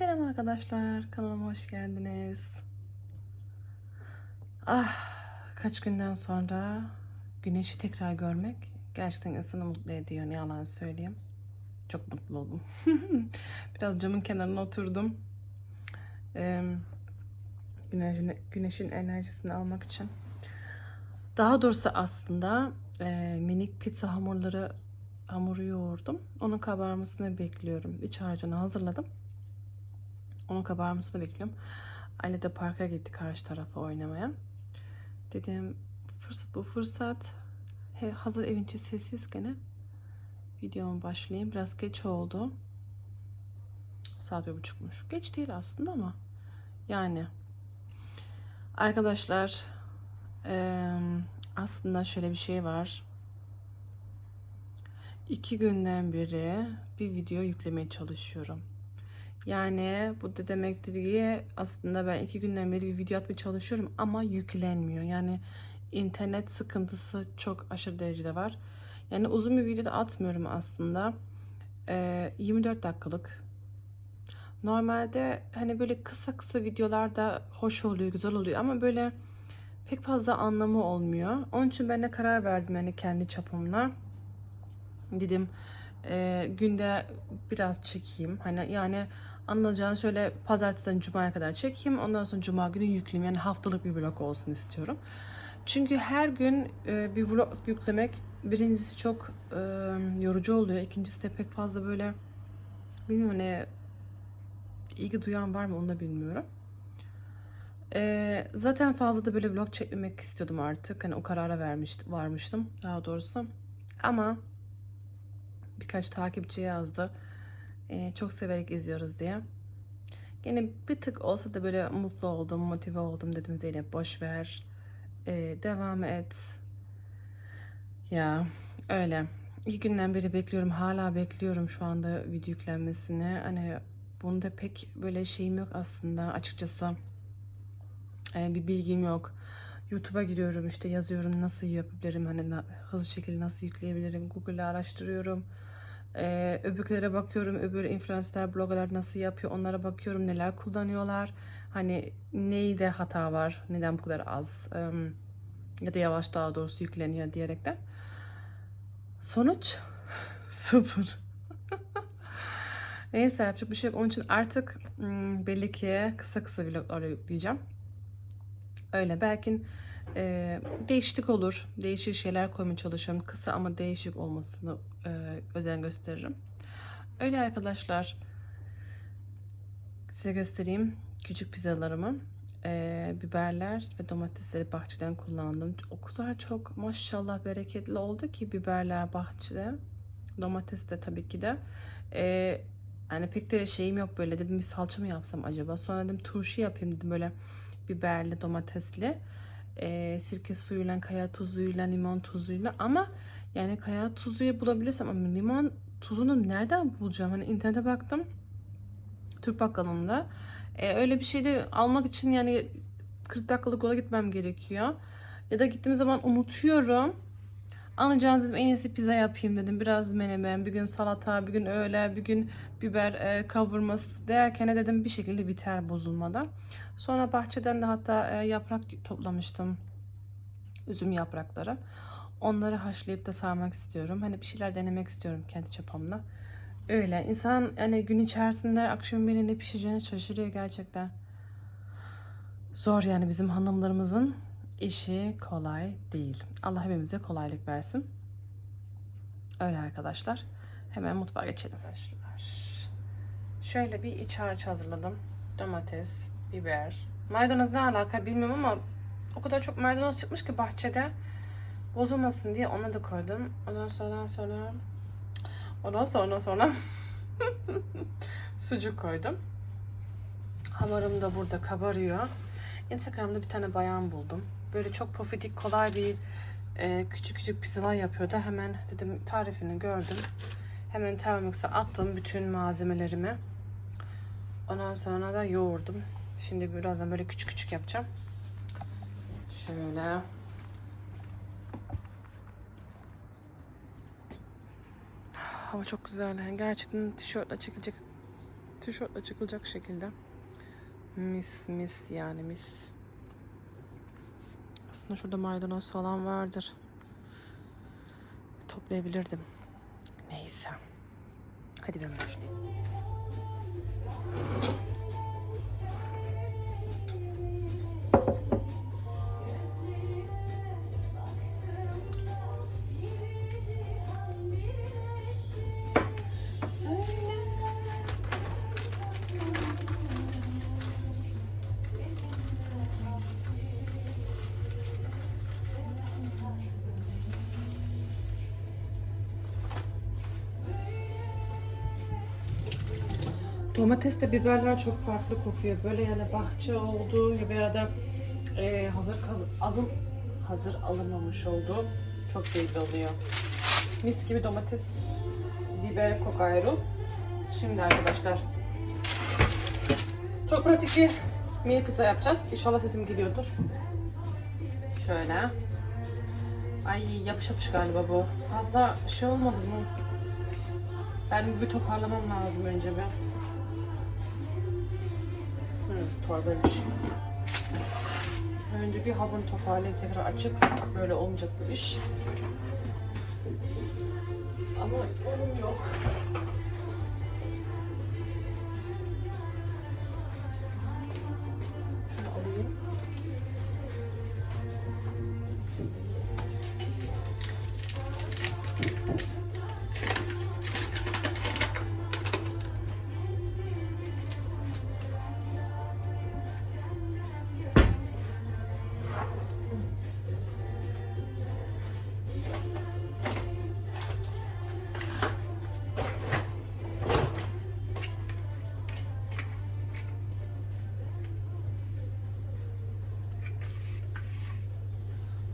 Selam arkadaşlar, kanalıma hoş geldiniz. Ah, kaç günden sonra güneşi tekrar görmek gerçekten insanı mutlu ediyor, ne yalan söyleyeyim. Çok mutlu oldum. Biraz camın kenarına oturdum. Ee, güneşin, güneşin enerjisini almak için. Daha doğrusu aslında e, minik pizza hamurları hamuru yoğurdum. Onun kabarmasını bekliyorum. İç harcını hazırladım. Onun kabarmasını bekliyorum. Aile de parka gitti karşı tarafa oynamaya. Dedim fırsat bu fırsat. He, hazır evin içi sessiz gene. Videoma başlayayım. Biraz geç oldu. Saat bir buçukmuş. Geç değil aslında ama. Yani. Arkadaşlar eee, aslında şöyle bir şey var. İki günden beri bir video yüklemeye çalışıyorum. Yani bu da demektir ki aslında ben iki günden beri bir video atmaya çalışıyorum ama yüklenmiyor. Yani internet sıkıntısı çok aşırı derecede var. Yani uzun bir video da atmıyorum aslında. Ee, 24 dakikalık. Normalde hani böyle kısa kısa videolar da hoş oluyor, güzel oluyor ama böyle pek fazla anlamı olmuyor. Onun için ben de karar verdim yani kendi çapımla. Dedim e, günde biraz çekeyim. Hani yani anlayacağın şöyle pazartesiden cumaya kadar çekeyim. Ondan sonra cuma günü yükleyeyim. Yani haftalık bir vlog olsun istiyorum. Çünkü her gün e, bir vlog yüklemek birincisi çok e, yorucu oluyor. İkincisi de pek fazla böyle bilmiyorum ne ilgi duyan var mı onu da bilmiyorum. E, zaten fazla da böyle vlog çekmemek istiyordum artık. Hani o karara vermiş, varmıştım daha doğrusu. Ama birkaç takipçi yazdı. Ee, çok severek izliyoruz diye. Yine bir tık olsa da böyle mutlu oldum, motive oldum dedim Zeynep boş ver. Ee, devam et. Ya öyle. İki günden beri bekliyorum. Hala bekliyorum şu anda video yüklenmesini. Hani bunda pek böyle şeyim yok aslında açıkçası. Ee, bir bilgim yok. YouTube'a giriyorum işte yazıyorum nasıl yapabilirim hani hızlı şekilde nasıl yükleyebilirim Google'da araştırıyorum ee, öbürlere bakıyorum öbür influencer bloggerlar nasıl yapıyor onlara bakıyorum neler kullanıyorlar hani neyde hata var neden bu kadar az em, ya da yavaş daha doğrusu yükleniyor diyerekten sonuç sıfır Neyse yapacak bir şey yok. Onun için artık belli ki kısa kısa vloglar yükleyeceğim. Öyle belki e, değişiklik olur. Değişik şeyler koymaya çalışıyorum. Kısa ama değişik olmasını e, özen gösteririm. Öyle arkadaşlar. Size göstereyim küçük pizzalarımı. E, biberler ve domatesleri bahçeden kullandım. O kadar çok maşallah bereketli oldu ki biberler bahçede. Domates de tabii ki de. E, yani pek de şeyim yok böyle dedim bir salça mı yapsam acaba. Sonra dedim turşu yapayım dedim böyle biberli, domatesli, e, sirke suyuyla, kaya tuzuyla, limon tuzuyla ama yani kaya tuzuyu bulabilirsem ama limon tuzunu nereden bulacağım? Hani internete baktım. Türk bakkalında. E, öyle bir şey de almak için yani 40 dakikalık yola gitmem gerekiyor. Ya da gittiğim zaman unutuyorum. Anlayacağınız dedim en iyisi pizza yapayım dedim. Biraz menemen, bir gün salata, bir gün öğle, bir gün biber e, kavurması derken dedim bir şekilde biter bozulmadan. Sonra bahçeden de hatta e, yaprak toplamıştım. Üzüm yaprakları. Onları haşlayıp da sarmak istiyorum. Hani bir şeyler denemek istiyorum kendi çapamla. Öyle. İnsan yani gün içerisinde akşam yemeğine ne pişireceğini şaşırıyor gerçekten. Zor yani bizim hanımlarımızın işi kolay değil. Allah hepimize kolaylık versin. Öyle arkadaşlar. Hemen mutfağa geçelim. Arkadaşlar. Şöyle bir iç harç hazırladım. Domates, biber. Maydanoz ne alaka bilmiyorum ama o kadar çok maydanoz çıkmış ki bahçede bozulmasın diye ona da koydum. Ondan sonra sonra ondan sonra sonra sucuk koydum. Hamurum da burada kabarıyor. Instagram'da bir tane bayan buldum. Böyle çok pofidik kolay bir e, küçük küçük pizzalar yapıyordu. Hemen dedim tarifini gördüm. Hemen Thermomix'e attım bütün malzemelerimi. Ondan sonra da yoğurdum. Şimdi birazdan böyle küçük küçük yapacağım. Şöyle. Hava çok güzel. Gerçekten tişörtle çekecek tişörtle çıkılacak şekilde. Mis mis yani mis. Aslında şurada maydanoz falan vardır. Toplayabilirdim. Neyse. Hadi ben başlayayım. Domatesle biberler çok farklı kokuyor. Böyle yani bahçe gibi ya da e, hazır azın, hazır alınmamış olduğu çok belli oluyor. Mis gibi domates, biber kokayru. Şimdi arkadaşlar çok pratik bir mini pizza yapacağız. İnşallah sesim geliyordur. Şöyle. Ay yapış yapış galiba bu. Fazla şey olmadı mı? Ben bir toparlamam lazım önce bir. Hı, torbaymış. Önce bir hamuru toparlayıp tekrar açıp böyle olmayacak bu iş. Ama onun yok.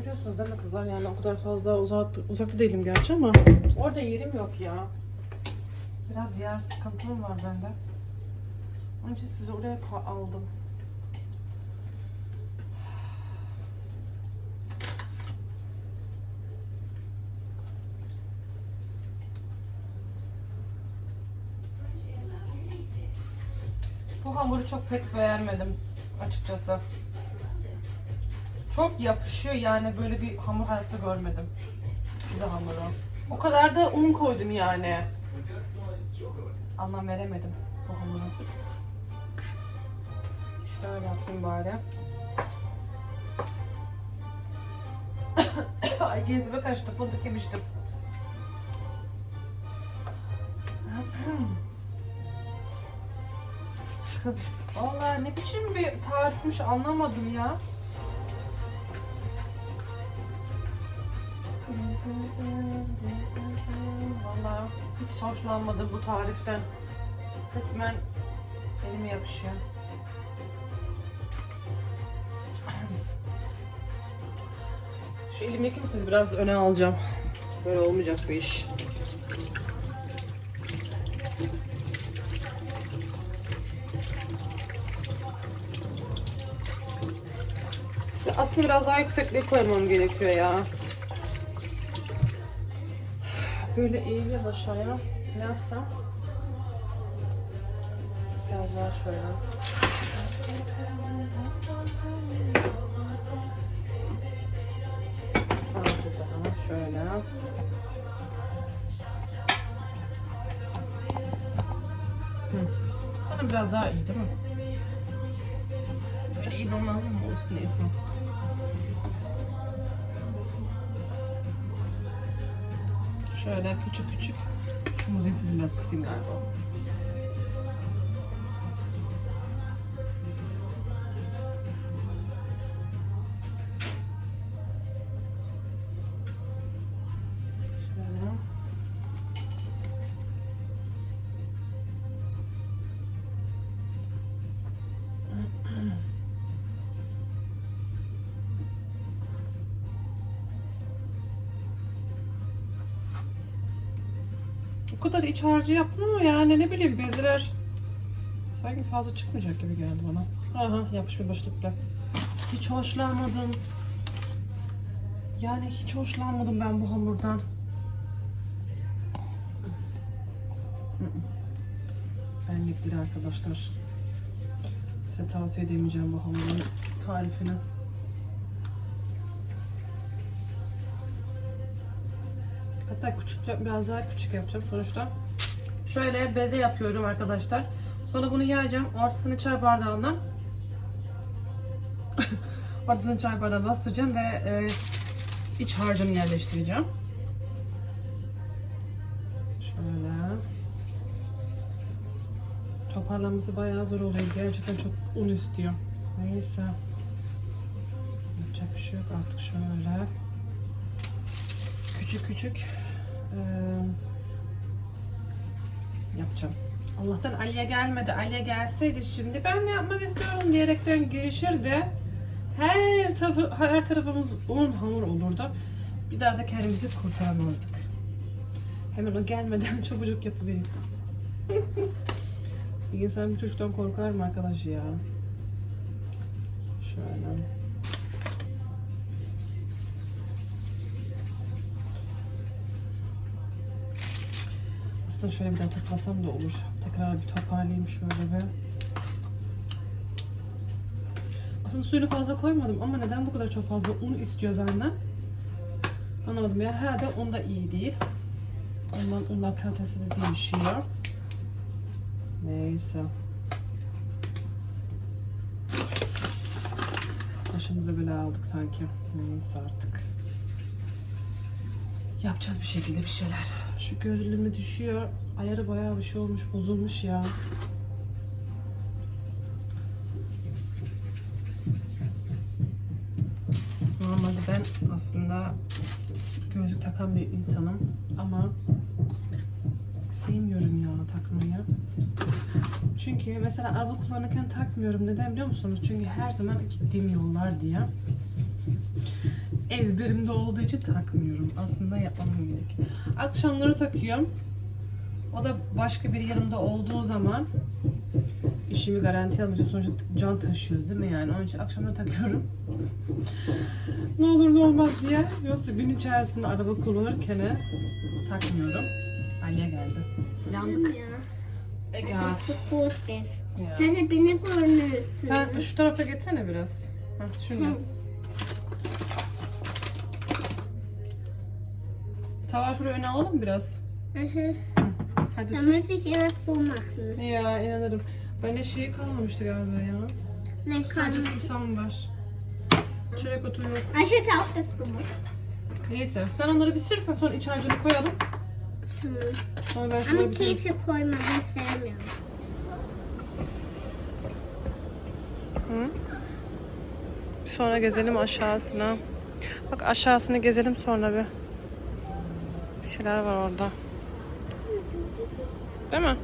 Görüyorsunuz değil mi kızlar yani o kadar fazla uzak, uzakta değilim gerçi ama orada yerim yok ya. Biraz yer sıkıntım var bende. Onun için sizi oraya aldım. Bu hamuru çok pek beğenmedim açıkçası. Çok yapışıyor yani böyle bir hamur hayatta görmedim. Pizza hamuru. O kadar da un koydum yani. Anlam veremedim bu hamuru. Şöyle yapayım bari. Ay gezime kaçtı fındık yemiştim. Kız vallahi ne biçim bir tarifmiş anlamadım ya. Vallahi hiç hoşlanmadım bu tariften. Resmen elime yapışıyor. Şu elimdeki mi siz biraz öne alacağım. Böyle olmayacak bu iş. Aslında biraz daha yüksekliğe koymam gerekiyor ya. Böyle eğiliyor aşağıya. Ne yapsam? Biraz daha şöyle. Azıcık daha şöyle. Sana biraz daha iyi değil mi? Böyle iyi olmalı mı olsun neyse. Şöyle küçük küçük. Şu muzeyi sizin biraz kısayım galiba. Kadar iç harcı yaptım ama yani ne bileyim bezeler sanki fazla çıkmayacak gibi geldi bana. Aha yapışma başlıkla. Hiç hoşlanmadım. Yani hiç hoşlanmadım ben bu hamurdan. Ben benlik değil arkadaşlar. Size tavsiye edemeyeceğim bu hamurun tarifini. Hatta küçük biraz daha küçük yapacağım sonuçta. Şöyle beze yapıyorum arkadaşlar. Sonra bunu yayacağım. Ortasını çay bardağına ortasını çay bardağına bastıracağım ve e, iç harcını yerleştireceğim. Şöyle. Toparlanması bayağı zor oluyor. Gerçekten çok un istiyor. Neyse. Yapacak bir şey yok artık şöyle. Küçük küçük yapacağım. Allah'tan Ali'ye gelmedi. Ali'ye gelseydi şimdi ben ne yapmak istiyorum diyerekten girişirdi. Her, tarafı, her tarafımız un hamur olurdu. Bir daha da kendimizi kurtaramazdık. Hemen o gelmeden çabucak yapıvereyim. bir insan bir çocuktan korkar mı arkadaş ya? Şöyle. Aslında şöyle bir daha toplasam da olur. Tekrar bir toparlayayım şöyle bir. Aslında suyunu fazla koymadım ama neden bu kadar çok fazla un istiyor benden? Anlamadım ya. Herhalde un da iyi değil. Ondan undan kalitesi de değişiyor. Neyse. Başımıza bela aldık sanki. Neyse artık. Yapacağız bir şekilde bir şeyler. Şu gözlüğüme düşüyor. Ayarı bayağı bir şey olmuş, bozulmuş ya. Normalde ben aslında gözlük takan bir insanım ama sevmiyorum ya takmayı. Çünkü mesela araba kullanırken takmıyorum. Neden biliyor musunuz? Çünkü her zaman gittiğim yollar diye. Ezberimde olduğu için takmıyorum. Aslında yapmam gerek. Akşamları takıyorum. O da başka bir yanımda olduğu zaman işimi garanti almayacağım. Sonuçta can taşıyoruz değil mi yani? Onun için akşamları takıyorum. ne olur ne olmaz diye. Yoksa gün içerisinde araba kullanırken takmıyorum. Aliye geldi. Yandık. Ya. Ya. Sen de beni görürsün. Sen şu tarafa geçsene biraz. Heh, şunu. Hı. Tava şuraya öne alalım biraz. Hı hı. Hadi Da sür. so machen. Ya inanırım. Bende şey kalmamıştı galiba ya. Kann Sadece susam var. Çörek otu yok. Hätte auch das gemacht. Neyse sen onları bir sür sonra iç harcını koyalım. Tamam. Sonra ben şunları Ama bitireyim. Käse koymadım sevmiyorum. Sonra gezelim aşağısına. Bak aşağısını gezelim sonra. Bir şeyler var orada. Değil mi?